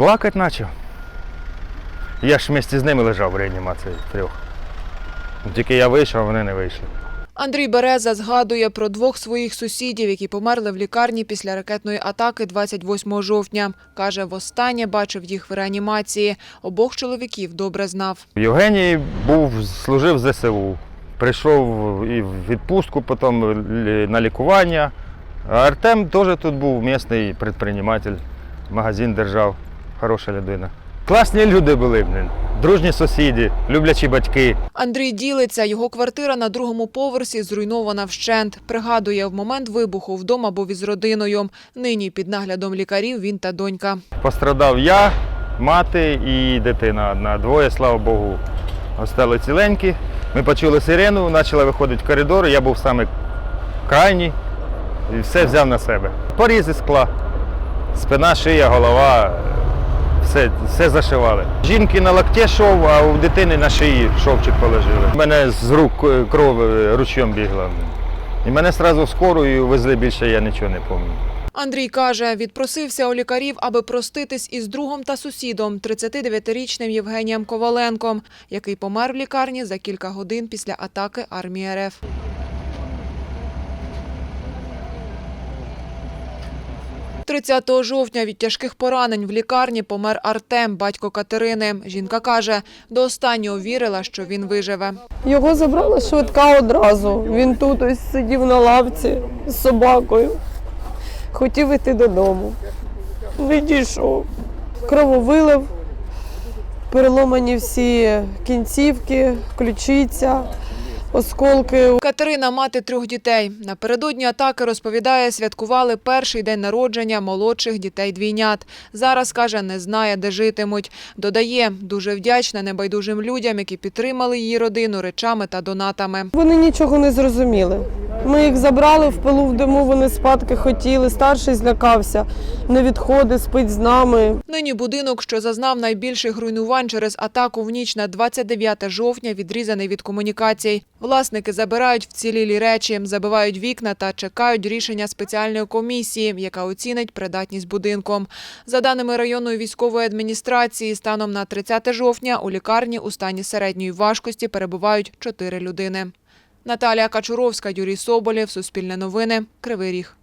Плакать почав. Я ж вместе з ними лежав в реанімації трьох. Тільки я вийшов, а вони не вийшли. Андрій Береза згадує про двох своїх сусідів, які померли в лікарні після ракетної атаки 28 жовтня. Каже, востаннє бачив їх в реанімації. Обох чоловіків добре знав. Євгеній був, служив в ЗСУ. Прийшов і в відпустку, потім на лікування. А Артем теж тут був місний предприниматель, магазин держав, хороша людина. Класні люди були, блін. дружні сусіди, люблячі батьки. Андрій ділиться, його квартира на другому поверсі зруйнована вщент. Пригадує, в момент вибуху вдома був із родиною. Нині під наглядом лікарів він та донька. Пострадав я, мати і дитина одна. Двоє, слава Богу, остали ціленькі. Ми почули сирену, почали виходити в коридор, я був саме крайній і все взяв на себе. Порізи скла, спина, шия, голова, все, все зашивали. Жінки на локте шов, а у дитини на шиї шовчик положили. У мене з рук е, кров е, ручьом бігла. І мене одразу і везли більше, я нічого не пам'ятаю. Андрій каже, відпросився у лікарів, аби проститись із другом та сусідом, 39-річним Євгенієм Коваленком, який помер в лікарні за кілька годин після атаки армії РФ. «30 жовтня від тяжких поранень в лікарні помер Артем, батько Катерини. Жінка каже, до останнього вірила, що він виживе. Його забрала швидка одразу. Він тут ось сидів на лавці з собакою. Хотів іти додому. Не дійшов. Крововилив, переломані всі кінцівки, ключиця, осколки. Катерина – мати трьох дітей. Напередодні атаки, розповідає, святкували перший день народження молодших дітей-двійнят. Зараз, каже, не знає, де житимуть. Додає, дуже вдячна небайдужим людям, які підтримали її родину речами та донатами. Вони нічого не зрозуміли. Ми їх забрали в пилу в диму, вони спадки хотіли. Старший злякався, не відходить, спить з нами. Нині будинок, що зазнав найбільших руйнувань через атаку в ніч на 29 жовтня, відрізаний від комунікацій. Власники забирають вцілілі речі, забивають вікна та чекають рішення спеціальної комісії, яка оцінить придатність будинком. За даними районної військової адміністрації, станом на 30 жовтня у лікарні у стані середньої важкості перебувають чотири людини. Наталія Качуровська, Юрій Соболєв, Суспільне новини, Кривий Ріг.